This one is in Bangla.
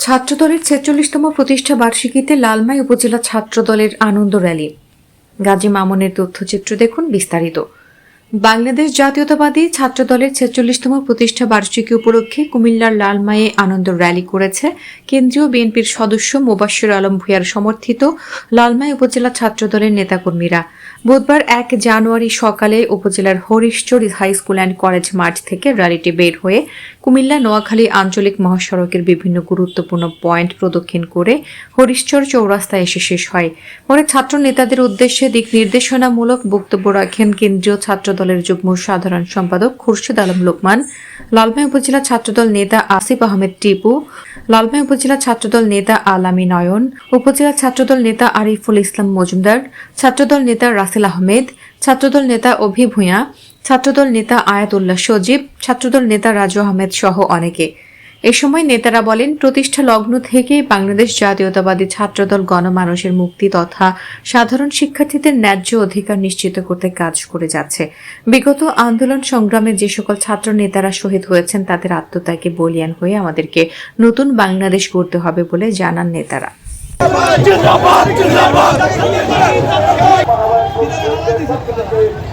ছাত্রদলের ছেচল্লিশতম প্রতিষ্ঠা বার্ষিকীতে লালমাই উপজেলা ছাত্রদলের আনন্দ র্যালি। গাজী মামুনের তথ্যচিত্র দেখুন বিস্তারিত। বাংলাদেশ জাতীয়তাবাদী ছাত্রদলের ছেচল্লিশতম প্রতিষ্ঠা বার্ষিকী উপলক্ষে কুমিল্লার লালমায়ে আনন্দ র্যালি করেছে কেন্দ্রীয় বিএনপির সদস্য মোবাশ্বির আলম ভূঁইয়ার সমর্থিত লালমাই উপজেলা ছাত্রদলের নেতাকর্মীরা। বুধবার এক জানুয়ারি সকালে উপজেলার Harishchar high school and college মাঠ থেকে র্যালিটি বের হয়ে কুমিল্লা, নোয়াখালী আঞ্চলিক মহাসড়কের বিভিন্ন গুরুত্বপূর্ণ পয়েন্ট প্রদক্ষিণ করে হরিশ্চর চৌরাস্তায় এসে শেষ হয়। পরে ছাত্র নেতাদের উদ্দেশ্যে দিক নির্দেশনামূলক বক্তব্য রাখেন কেন্দ্রীয় ছাত্রদলের যুগ্ম সাধারণ সম্পাদক খুরশিদ আলম লোকমান লালমাই উপজেলা ছাত্রদল নেতা আসিফ আহমেদ টিপু লালমাই উপজেলা ছাত্রদল নেতা আলামী নয়ন, উপজেলা ছাত্রদল নেতা আরিফুল ইসলাম মজুমদার, ছাত্রদল নেতা রাসেল আহমেদ, ছাত্রদল নেতা অভি ভূঁইয়া ছাত্রদল নেতা আয়াতুল্লাহ সজীব, ছাত্রদল নেতা রাজু আহমেদ সহ অনেকে। এ সময় নেতারা বলেন, প্রতিষ্ঠা লগ্ন থেকে বাংলাদেশ জাতীয়তাবাদী ছাত্রদল গণমানুষের মুক্তি তথা সাধারণ শিক্ষার্থীদের ন্যায্য অধিকার নিশ্চিত করতে কাজ করে যাচ্ছে। বিগত আন্দোলন সংগ্রামে যে সকল ছাত্র নেতারা শহীদ হয়েছেন, তাদের আত্মত্যাগে বলিয়ান হয়ে আমাদেরকে নতুন বাংলাদেশ গড়তে হবে বলে জানান নেতারা।